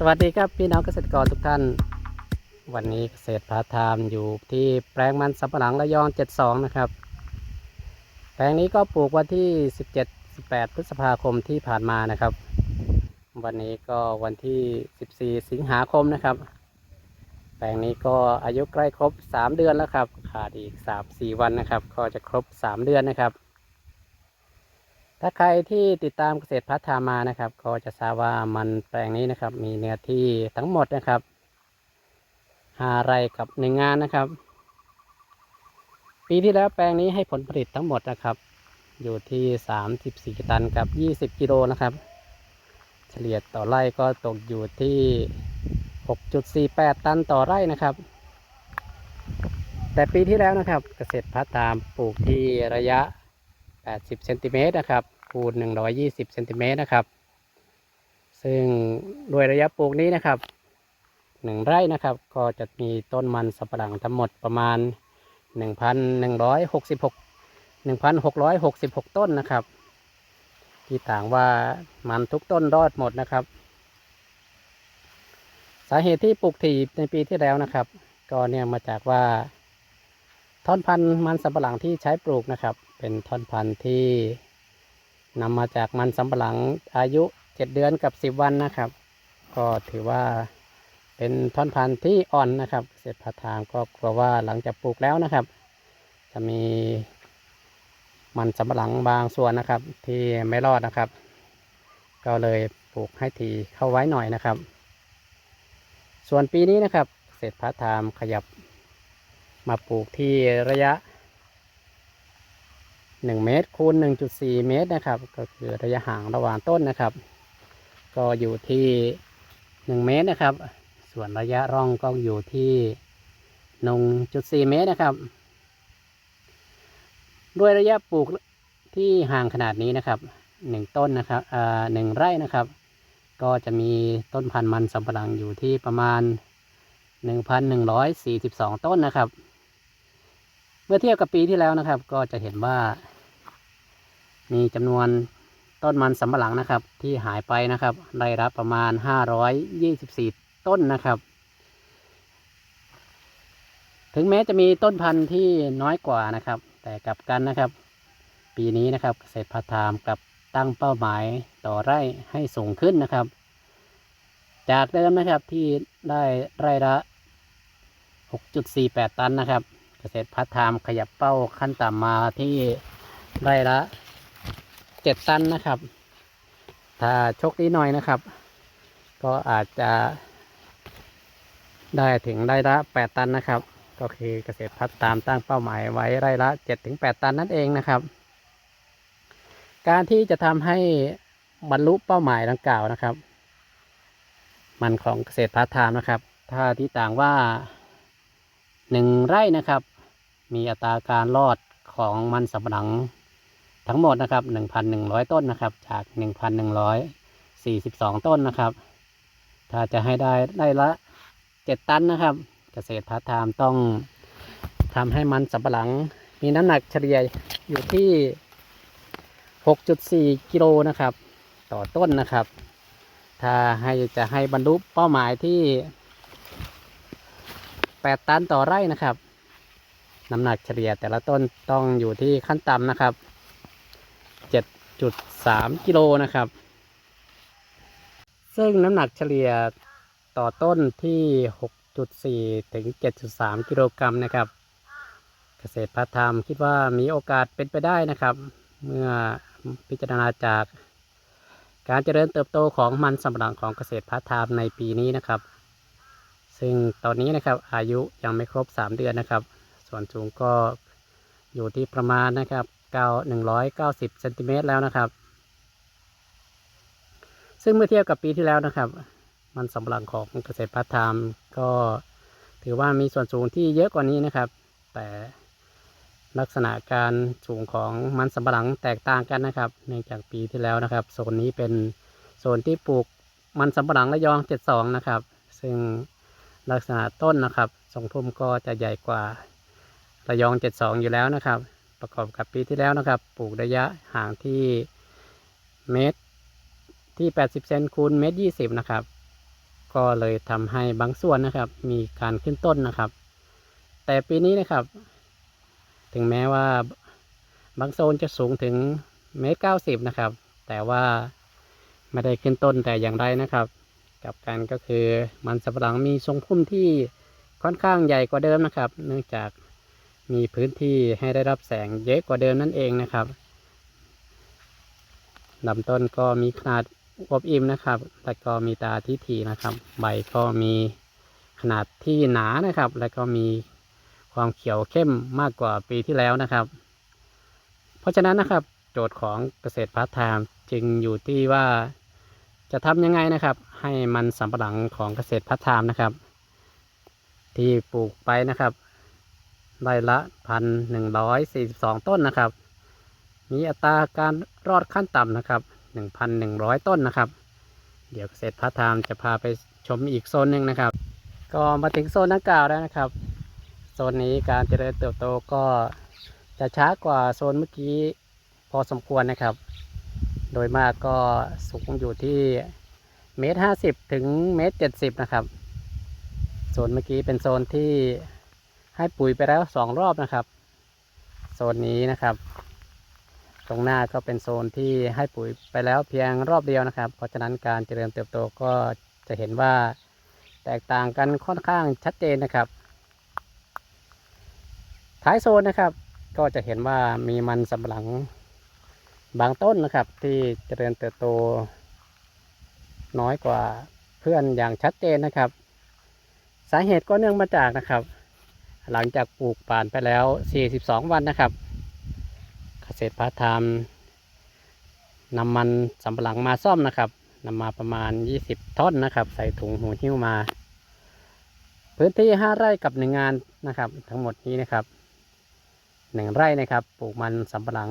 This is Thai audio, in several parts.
สวัสดีครับพี่น้องเกษตรกรทุกท่าน วันนี้เกษตรพาทามอยู่ที่แปลงมันสำปะหลังระยอง 72 นะครับ แปลงนี้ก็ปลูกวันที่ 17-18 พฤษภาคมที่ผ่านมานะครับ วันนี้ก็วันที่ 14 สิงหาคมนะครับ แปลงนี้ก็อายุใกล้ครบ 3 เดือนแล้วครับ ขาดอีก 3-4 วันนะครับ ก็จะครบ 3 เดือนนะครับ ถ้าใครที่ติดตามเกษตรพัฒนามานะครับ ก็จะทราบว่ามันแปลงนี้นะครับ มีเนื้อที่ทั้งหมดนะครับห้าไร่กับหนึ่งงานนะครับ ปีที่แล้วแปลงนี้ให้ผลผลิตทั้งหมดนะครับ อยู่ที่สามสิบสี่ตันกับยี่สิบกิโลนะครับ เฉลี่ยต่อไร่ก็ตกอยู่ที่หกจุดสี่แปดตันต่อไร่นะครับ แต่ปีที่แล้วนะครับ เกษตรพัฒนาปลูกที่ระยะ 80เซนติเมตรนะครับคูณ120เซนติเมตรนะครับ ซึ่งโดยระยะปลูกนี้นะครับหนึ่งไร่นะครับ ก็จะมีต้นมันสำปะหลังทั้งหมดประมาณ 1,166 1,666 ต้นนะครับ ที่ต่างว่ามันทุกต้นรอดหมดนะครับ สาเหตุที่ปลูกถี่ในปีที่แล้วนะครับ ก็เนี่ยมาจากว่าท่อนพันธุ์มันสำปะหลังที่ใช้ปลูกนะครับ เป็นท่อนพันธุ์ที่นำมาจากมันสำปะหลังอายุ7เดือนกับ10วันนะครับ ก็ถือว่าเป็นท่อนพันธุ์ที่อ่อนนะครับเกษตรพัฒนาก็กลัวว่าหลังจากปลูกแล้วนะครับ จะมีมันสำปะหลังบางส่วนนะครับ ที่ไม่รอดนะครับ ก็เลยปลูกให้ทีเข้าไว้หน่อยนะครับ ส่วนปีนี้นะครับเกษตรพัฒนาขยับมาปลูกที่ระยะ 1 เมตรคูณ 1.4 เมตรนะครับ ก็คือระยะห่างระหว่างต้นนะครับ ก็อยู่ที่ 1 เมตรนะครับ ส่วนระยะร่องก็อยู่ที่ 1.4 เมตรนะครับ ด้วยระยะปลูกที่ห่างขนาดนี้นะครับ 1 ต้นนะครับอ่าหนึ่งไร่นะครับ ก็จะมีต้นพันธุ์มันสำปะหลังอยู่ที่ประมาณ 1,142 ต้นนะครับ เมื่อเทียบกับปีที่แล้วนะครับ ก็จะเห็นว่า มีจำนวนต้นมันสำปะหลังนะครับ ที่หายไปนะครับ ได้รับประมาณ 524 ต้นนะครับ ถึงแม้จะมีต้นพันธุ์ที่น้อยกว่านะครับ แต่กลับกันนะครับ ปีนี้นะครับเกษตรพัฒนามกลับตั้งเป้าหมายต่อไร่ให้สูงขึ้นนะครับ จากเดิมนะครับที่ได้ไร่ละ 6.48 ตันนะครับ เกษตรพัฒนามขยับเป้าขั้นต่ำมาที่ไร่ละ7ตันนะครับ ถ้าโชคดีหน่อยนะครับ ก็อาจจะได้ถึงไร่ละ8ตันนะครับ ก็คือเกษตรพัฒนามตั้งเป้าหมายไว้ไร่ละ7-8ตันนั่นเองนะครับ การที่จะทำให้บรรลุเป้าหมายดังกล่าวนะครับ มันของเกษตรพัฒนามนะครับ ถ้าที่ต่างว่า หนึ่งไร่นะครับ มีอัตราการรอดของมันสำปะหลังทั้งหมดนะครับ 1,100 ต้นนะครับ จาก 1,142 ต้นนะครับ ถ้าจะให้ได้ได้ละ 7 ตันนะครับ เกษตรพัฒนามต้องทำให้มันสำปะหลัง มีน้ำหนักเฉลี่ยอยู่ที่ 6.4 กิโลนะครับ ต่อต้นนะครับ ถ้าให้จะให้บรรลุเป้าหมายที่ 8 ตันต่อไร่นะครับ น้ำหนักเฉลี่ยแต่ละต้นต้องอยู่ที่ขั้นต่ำนะครับ 7.3 กิโลนะครับ ซึ่งน้ำหนักเฉลี่ยต่อต้นที่ 6.4 ถึง 7.3 กิโลกรัมนะครับ เกษตรพัฒนามคิดว่ามีโอกาสเป็นไปได้นะครับ เมื่อพิจารณาจากการเจริญเติบโตของมันสำปะหลังของเกษตรพัฒนามในปีนี้นะครับ ซึ่งตอนนี้นะครับอายุยังไม่ครบ 3 เดือนนะครับ ส่วนสูงก็อยู่ที่ประมาณนะครับ9 190เซนติเมตรแล้วนะครับ ซึ่งเมื่อเทียบกับปีที่แล้วนะครับ มันสำปะหลังของเกษตรพัฒนามก็ถือว่ามีส่วนสูงที่เยอะกว่านี้นะครับ แต่ลักษณะการสูงของมันสำปะหลังแตกต่างกันนะครับ เนื่องจากปีที่แล้วนะครับ โซนนี้เป็นโซนที่ปลูกมันสำปะหลังระยอง 72 นะครับ ซึ่ง ลักษณะต้นนะครับทรงพุ่มก็จะใหญ่กว่าระยอง 72 อยู่แล้วนะครับ ประกอบกับปีที่แล้วนะครับ ปลูกระยะห่างที่เมตรที่ 80 เซนคูณเมตร 20 นะครับ ก็เลยทำให้บางส่วนนะครับ มีการขึ้นต้นนะครับ แต่ปีนี้นะครับ ถึงแม้ว่าบางโซนจะสูงถึงเมตรเก้าสิบนะครับ แต่ว่าไม่ได้ขึ้นต้นแต่อย่างใดนะครับ กับกันก็คือมันสำปะหลังมีทรงพุ่มที่ค่อนข้างใหญ่กว่าเดิมนะครับ เนื่องจากมีพื้นที่ให้ได้รับแสงเยอะกว่าเดิมนั่นเองนะครับลำต้นก็มีขนาดอวบอิ่มนะครับและก็มีตาที่ถี่นะครับ ใบก็มีขนาดที่หนานะครับ และก็มีความเขียวเข้มมากกว่าปีที่แล้วนะครับ เพราะฉะนั้นนะครับ โจทย์ของเกษตรพาร์ทไทม์จึงอยู่ที่ว่า จะทำยังไงนะครับ ให้มันสำปะหลังของเกษตรพาร์ทไทม์นะครับ ที่ปลูกไปนะครับไร่ละพันหนึ่งร้อยสี่สิบสองต้นนะครับ มีอัตราการรอดขั้นต่ำนะครับหนึ่งพันหนึ่งร้อยต้นนะครับ เดี๋ยวเกษตรพาร์ทไทม์จะพาไปชมอีกโซนหนึ่งนะครับ ก็มาถึงโซนดังกล่าวแล้วนะครับโซนนี้การเจริญเติบโตก็จะช้ากว่าโซนเมื่อกี้พอสมควรนะครับ โดยมากก็สูงอยู่ที่เมตรห้าสิบถึงเมตรเจ็ดสิบนะครับโซนเมื่อกี้เป็นโซนที่ให้ปุ๋ยไปแล้วสองรอบนะครับ โซนนี้นะครับ ตรงหน้าก็เป็นโซนที่ให้ปุ๋ยไปแล้วเพียงรอบเดียวนะครับ เพราะฉะนั้นการเจริญเติบโตก็จะเห็นว่าแตกต่างกันค่อนข้างชัดเจนนะครับ ท้ายโซนนะครับ ก็จะเห็นว่ามีมันสำปะหลัง บางต้นนะครับ ที่เจริญเติบโต น้อยกว่าเพื่อนอย่างชัดเจนนะครับ สาเหตุก็เนื่องมาจากนะครับ หลังจากปลูกป่านไปแล้ว 42 วันนะครับ เกษตรพาร์ทไทม์นำมันสำปะหลังมาซ่อมนะครับนำมาประมาณ 20 ท่อนนะครับ ใส่ถุงหูหิ้วมา พื้นที่ 5 ไร่กับหนึ่งงานนะครับ ทั้งหมดนี้นะครับ หนึ่งไร่นะครับ ปลูกมันสำปะหลัง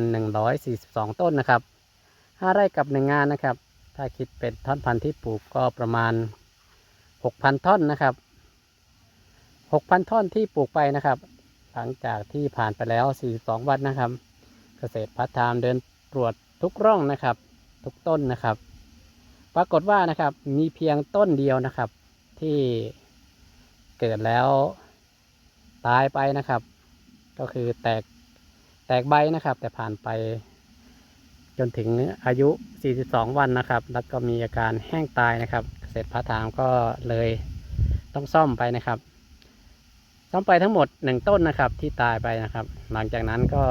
1,142ต้นนะครับ5ไร่กับหนึ่งงานนะครับ ถ้าคิดเป็นท่อนพันธุ์ที่ปลูกก็ประมาณ6,000ท่อนนะครับ6,000ท่อนที่ปลูกไปนะครับ หลังจากที่ผ่านไปแล้ว42วันนะครับ เกษตรพัฒนามเดินตรวจทุกร่องนะครับ ทุกต้นนะครับ ปรากฏว่านะครับมีเพียงต้นเดียวนะครับที่เกิดแล้วตายไปนะครับ ก็คือแตกแตกใบนะครับ แต่ผ่านไป จนถึงอายุ 42 วันนะครับ แล้วก็มีอาการแห้งตายนะครับ เกษตรพัฒนามก็เลยต้องซ่อมไปนะครับซ่อมไปทั้งหมด 1 ต้นนะครับที่ตายไปนะครับ หลังจากนั้นก็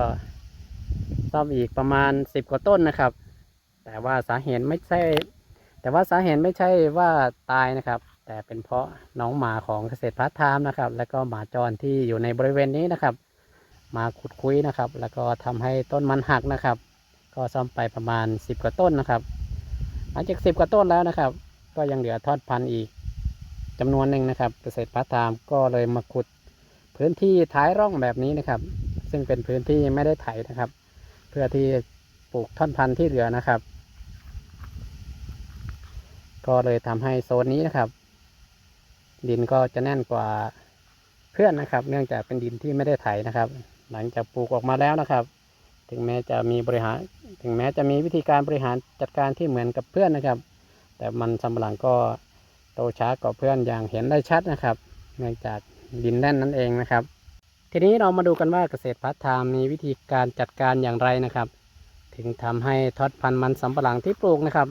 ซ่อมอีกประมาณ 10 กว่าต้นนะครับ แต่ว่าสาเหตุไม่ใช่ แต่ว่าสาเหตุไม่ใช่ว่าตายนะครับ แต่เป็นเพราะน้องหมาของเกษตรพัฒนามนะครับ แล้วก็หมาจรที่อยู่ในบริเวณนี้นะครับ มาขุดคุยนะครับ แล้วก็ทำให้ต้นมันหักนะครับ ก็ซ่อมไปประมาณ 10 กว่าต้นนะครับ หลังจาก10 กว่าต้นแล้วนะครับ ก็ยังเหลือทอดพันธุ์อีกจำนวนหนึ่งนะครับเกษตรพัฒนามก็เลยมาขุดพื้นที่ท้ายร่องแบบนี้นะครับ ซึ่งเป็นพื้นที่ไม่ได้ไถนะครับ เพื่อที่ปลูกท่อนพันธุ์ที่เหลือนะครับ ก็เลยทำให้โซนนี้นะครับ ดินก็จะแน่นกว่าเพื่อนนะครับ เนื่องจากเป็นดินที่ไม่ได้ไถนะครับ หลังจากปลูกออกมาแล้วนะครับ ถึงแม้จะมีบริหาร ถึงแม้จะมีวิธีการบริหารจัดการที่เหมือนกับเพื่อนนะครับ แต่มันสำปะหลังก็โตช้ากว่าเพื่อนอย่างเห็นได้ชัดนะครับ เนื่องจากดินแน่นนั่นเองนะครับ ทีนี้เรามาดูกันว่าเกษตรพัฒนามีวิธีการจัดการอย่างไรนะครับ ถึงทำให้ทอดพันธุ์มันสำปะหลังที่ปลูกนะครับ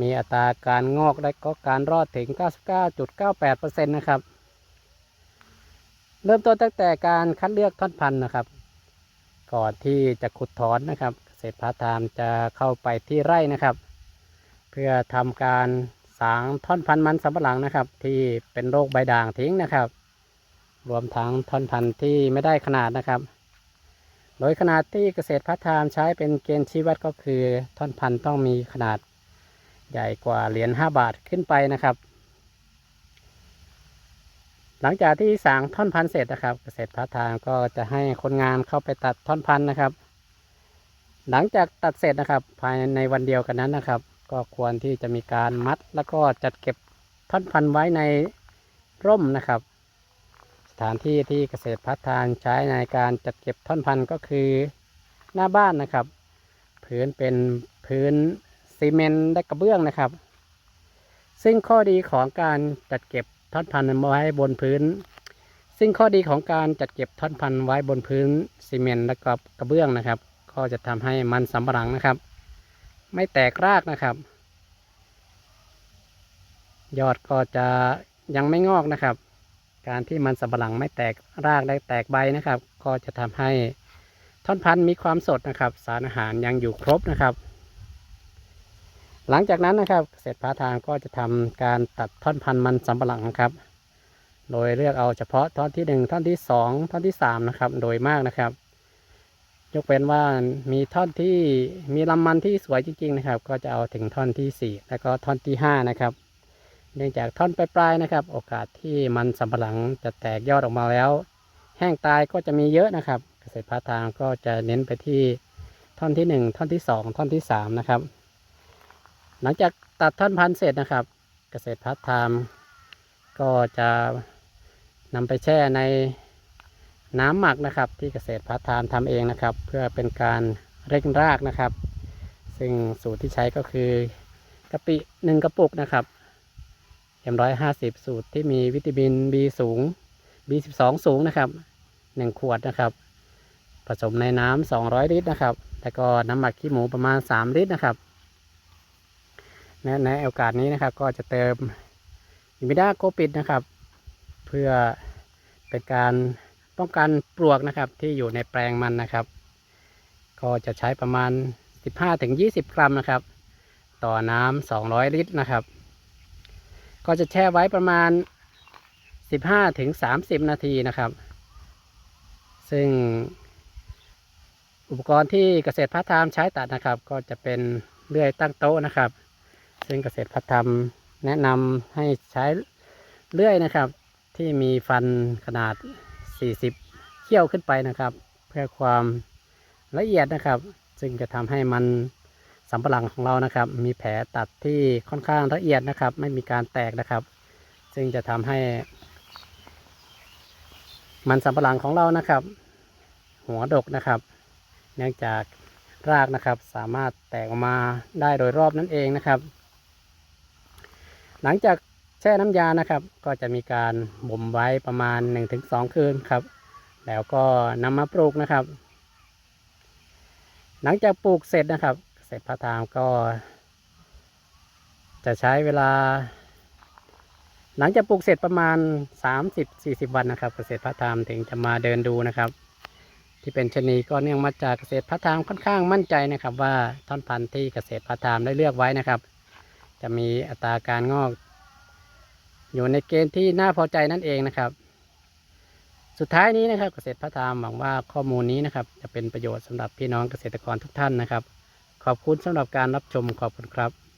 มีอัตราการงอกและก็การรอดถึง 99.98%นะครับ เริ่มต้นตั้งแต่การคัดเลือกท่อนพันธุ์นะครับ ก่อนที่จะขุดถอนนะครับ เกษตรพาร์ทไทม์จะเข้าไปที่ไร่นะครับ เพื่อทำการสางท่อนพันธุ์มันสำปะหลังนะครับ ที่เป็นโรคใบด่างทิ้งนะครับ รวมทั้งท่อนพันธุ์ที่ไม่ได้ขนาดนะครับ โดยขนาดที่เกษตรพาร์ทไทม์ใช้เป็นเกณฑ์ชี้วัดก็คือท่อนพันธุ์ต้องมีขนาดใหญ่กว่าเหรียญ5บาทขึ้นไปนะครับ หลังจากที่สางท่อนพันธุ์เสร็จนะครับ เกษตรพาร์ทไทม์ก็จะให้คนงานเข้าไปตัดท่อนพันธุ์นะครับ หลังจากตัดเสร็จนะครับ ภายในวันเดียวกันนั้นนะครับ ก็ควรที่จะมีการมัดแล้วก็จัดเก็บท่อนพันธุ์ไว้ในร่มนะครับ สถานที่ที่เกษตรพัฒนานใช้ในการจัดเก็บท่อนพันธุ์ก็คือหน้าบ้านนะครับ พื้นเป็นพื้นซีเมนต์และกระเบื้องนะครับ ซึ่งข้อดีของการจัดเก็บ ท่อนพันธุ์ไว้บนพื้น ซึ่งข้อดีของการจัดเก็บท่อนพันธุ์ไว้บนพื้นซีเมนต์และก็กระเบื้องนะครับ ก็จะทำให้มันสำปะหลังนะครับ ไม่แตกรากนะครับ ยอดก็จะยังไม่งอกนะครับ การที่มันสำปะหลังไม่แตกรากและแตกใบนะครับ ก็จะทำให้ท่อนพันธุ์มีความสดนะครับ สารอาหารยังอยู่ครบนะครับ หลังจากนั้นนะครับเกษตรพาทางก็จะทำการตัดท่อนพันธุ์มันสำปะหลังครับ โดยเลือกเอาเฉพาะท่อนที่หนึ่งท่อนที่สองท่อนที่สามนะครับโดยมากนะครับ ยกเว้นว่ามีท่อนที่มีลำมันที่สวยจริงๆนะครับ ก็จะเอาถึงท่อนที่สี่แล้วก็ท่อนที่ห้านะครับ เนื่องจากท่อนปลายๆนะครับ โอกาสที่มันสำปะหลังจะแตกยอดออกมาแล้ว แห้งตายก็จะมีเยอะนะครับ เกษตรพาทางก็จะเน้นไปที่ท่อนที่หนึ่งท่อนที่สองท่อนที่สามนะครับ หลังจากตัดท่อนพันธุ์เสร็จนะครับ เกษตรพัฒน์ทม์ก็จะนำไปแช่ในน้ำหมักนะครับ ที่เกษตรพัฒน์ทม์ทำเองนะครับ เพื่อเป็นการเร่งรากนะครับ ซึ่งสูตรที่ใช้ก็คือกะปิหนึ่งกระปุกนะครับเอ็มร้อยห้าสิบสูตรที่มีวิตามิน B สูง B12 สูงนะครับหนึ่งขวดนะครับผสมในน้ำ200 ลิตรนะครับ แล้วก็น้ำหมักขี้หมูประมาณ 3 ลิตรนะครับ ในในโอกาสนี้นะครับ ก็จะเติมอิมิด้าโกปิดนะครับ เพื่อเป็นการป้องกันปลวกนะครับ ที่อยู่ในแปลงมันนะครับ ก็จะใช้ประมาณ 15-20 กรัมนะครับ ต่อน้ำ200 ลิตรนะครับ ก็จะแช่ไว้ประมาณ 15-30 นาทีนะครับ ซึ่งอุปกรณ์ที่เกษตรพัฒน์ไทม์ใช้ตัดนะครับ ก็จะเป็นเลื่อยตั้งโต๊ะนะครับ ซึ่งเกษตรพัฒน์ทำแนะนำให้ใช้เลื่อยนะครับ ที่มีฟันขนาด 40 เขี้ยวขึ้นไปนะครับ เพื่อความละเอียดนะครับ ซึ่งจะทำให้มันสำปะหลังของเรานะครับ มีแผลตัดที่ค่อนข้างละเอียดนะครับ ไม่มีการแตกนะครับ ซึ่งจะทำให้ มันสำปะหลังของเรานะครับ หัวดกนะครับ เนื่องจากรากนะครับสามารถแตกออกมาได้โดยรอบนั่นเองนะครับ หลังจากแช่น้ำยานะครับ ก็จะมีการบ่มไว้ประมาณ 1-2 คืนครับ แล้วก็นำมาปลูกนะครับ หลังจากปลูกเสร็จนะครับเกษตรพาทามก็ จะใช้เวลา หลังจากปลูกเสร็จประมาณ 30-40 วันนะครับ เกษตรพาทามถึงจะมาเดินดูนะครับที่เป็นชนีก็เนื่องมาจากเกษตรพัฒนามค่อนข้างมั่นใจนะครับ ว่าท่อนพันธุ์ที่เกษตรพัฒนามได้เลือกไว้นะครับ จะมีอัตราการงอก อยู่ในเกณฑ์ที่น่าพอใจนั่นเองนะครับ สุดท้ายนี้นะครับเกษตรพระธรรมหวังว่าข้อมูลนี้นะครับ จะเป็นประโยชน์สำหรับพี่น้องเกษตรกรทุกท่านนะครับ ขอบคุณสำหรับการรับชมขอบคุณครับ